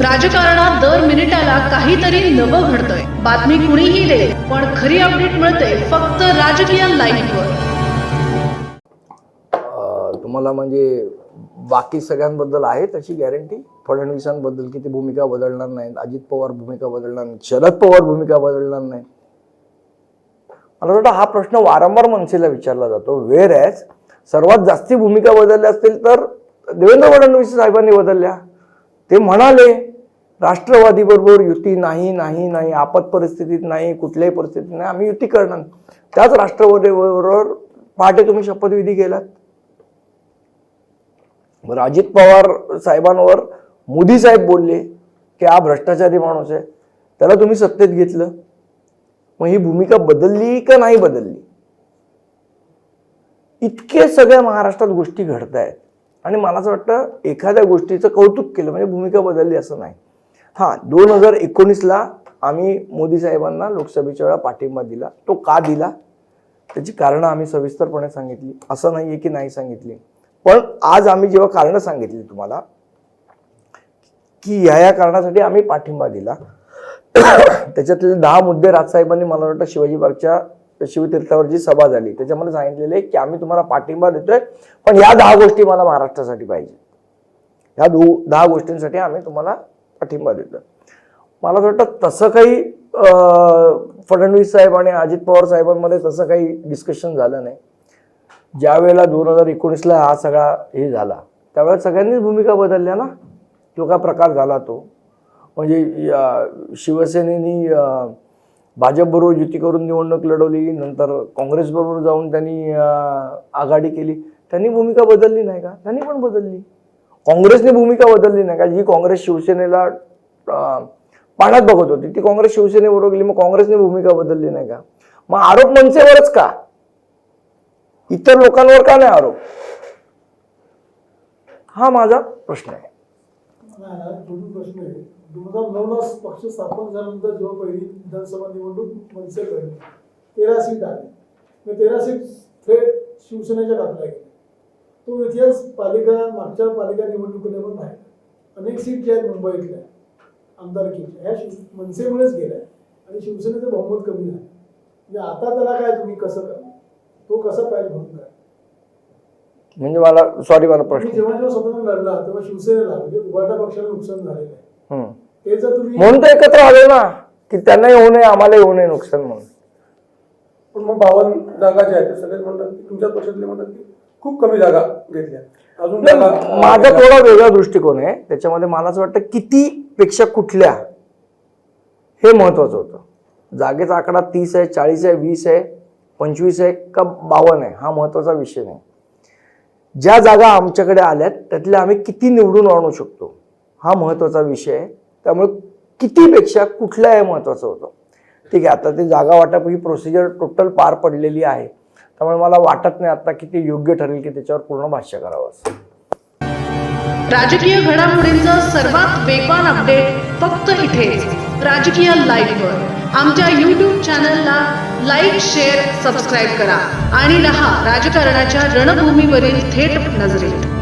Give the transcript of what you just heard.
राजकारणात दर मिनिटाला काहीतरी नवं घडतंय. बातमी कुणीही दे पण खरी अपडेट मिळते फक्त राजकीय लाईव्हवर तुम्हाला म्हणजे बाकी सगळ्यांबद्दल आहे तशी गॅरंटी फडणवीसांबद्दल की ती भूमिका बदलणार नाही अजित पवार भूमिका बदलणार नाही शरद पवार भूमिका बदलणार नाही मला वाटतं हा प्रश्न वारंवार मनसेला विचारला जातो. वेर ॲज सर्वात जास्ती भूमिका बदलल्या असतील तर देवेंद्र फडणवीस साहेबांनी बदलल्या. ते म्हणाले राष्ट्रवादी बरोबर युती नाही नाही नाही आपत परिस्थितीत नाही कुठल्याही परिस्थितीत नाही आम्ही युती करणार त्याच राष्ट्रवादी बरोबर पहाटे तुम्ही शपथविधी केलात. बरं अजित पवार साहेबांवर मोदी साहेब बोलले की हा भ्रष्टाचारी माणूस आहे त्याला तुम्ही सत्तेत घेतलं. मग ही भूमिका बदलली का नाही बदलली? इतके सगळ्या महाराष्ट्रात गोष्टी घडत आहेत आणि मला असं वाटतं एखाद्या गोष्टीचं कौतुक केलं म्हणजे भूमिका बदलली असं नाही. हां दोन हजार एकोणीसला आम्ही मोदी साहेबांना लोकसभेच्या वेळा पाठिंबा दिला. तो का दिला? त्याची कारणं आम्ही सविस्तरपणे सांगितली. असं नाही आहे की नाही सांगितली. पण आज आम्ही जेव्हा कारणं सांगितली तुम्हाला की ह्या या कारणासाठी आम्ही पाठिंबा दिला. त्याच्यातले दहा मुद्दे राजसाहेबांनी मला वाटतं शिवाजी पार्कच्या शिवतीर्थावर जी सभा झाली त्याच्यामध्ये सांगितलेलं आहे की आम्ही तुम्हाला पाठिंबा देतोय पण या दहा गोष्टी मला महाराष्ट्रासाठी पाहिजे. ह्या दो दहा गोष्टींसाठी आम्ही तुम्हाला पाठिंबा देतोय. मला असं वाटतं तसं काही फडणवीस साहेब आणि अजित पवार साहेबांमध्ये तसं काही डिस्कशन झालं नाही. ज्या वेळेला दोन हजार एकोणीसला हा सगळा हे झाला त्यावेळेला सगळ्यांनीच भूमिका बदलल्या ना. तो काय प्रकार झाला तो. म्हणजे या शिवसेनेनी भाजपबरोबर युती करून निवडणूक लढवली नंतर काँग्रेसबरोबर जाऊन त्यांनी आघाडी केली. त्यांनी भूमिका बदलली नाही का? त्यांनी पण बदलली. काँग्रेसने भूमिका बदलली नाही का? जी काँग्रेस शिवसेनेला पाण्यात बघत होती ती काँग्रेस शिवसेनेबरोबर गेली मग काँग्रेसने भूमिका बदलली नाही का? मग आरोप मनसेवरच का? इतर लोकांवर का नाही आरोप? हा माझा प्रश्न आहे. प्रश्न आहे दोन हजार नऊला पक्ष स्थापन झाल्यानंतर जेव्हा पहिली विधानसभा निवडणूक मनसे लढली तेरा सीट आली. मग तेरा सीट थेट शिवसेनेच्या टाकल्या गेल्या. तो इतिहास पालिका मागच्या पालिका निवडणुकीने पण नाही अनेक सीट ज्या आहेत मुंबईतल्या आमदारकीच्या ह्या शिव मनसेमुळेच गेल्या आणि शिवसेनेचं बहुमत कमी झालं. म्हणजे आता त्याला काय तुम्ही कसं करणार? तो कसा पाहिजे म्हणून काय म्हणजे मला सॉरी मला प्रश्न. जेव्हा जेव्हा स्वतंत्र लढला तेव्हा शिवसेनेला म्हणजे उभाटा पक्षाला नुकसान झालेलं आहे. ते जर तुम्ही म्हणून तर एकत्र आलो ना की त्यांना येऊ नये आम्हाला येऊ नये नुकसान म्हणून. पण मग बावन्न जागा ज्या आहेत ते सगळे म्हणतात की तुमच्या पक्षातले म्हणतात की खूप कमी जागा घेतल्या. अजून नाही, जागा माझा थोडा वेगळा दृष्टिकोन आहे. त्याच्यामध्ये मला असं वाटतं किती पेक्षा कुठल्या हे महत्वाचं होतं. जागेचा आकडा तीस आहे चाळीस आहे वीस आहे पंचवीस आहे का बावन्न आहे हा महत्त्वाचा विषय नाही. ज्या जागा आमच्याकडे आल्यात त्यातल्या आम्ही किती निवडून आणू शकतो हा महत्त्वाचा विषय आहे. त्यामुळे कितीपेक्षा कुठलं हे महत्वाचं होतं. ठीक आहे आता ते जागा वाटप ही प्रोसिजर टोटल पार पडलेली आहे. त्यामुळे मला वाटत नाही आता की ते योग्य ठरेल की त्याच्यावर पूर्ण भाष्य करावं असं. राजकीय घडामोडींचा सर्वात वेगवान अपडेट फक्त इथेच. राजकीय लाईव्हवर आमच्या यूट्यूब चॅनलला लाईक शेअर सबस्क्राईब करा. आणि रहा राजकारणाच्या रणभूमीवरील थेट नजरेत.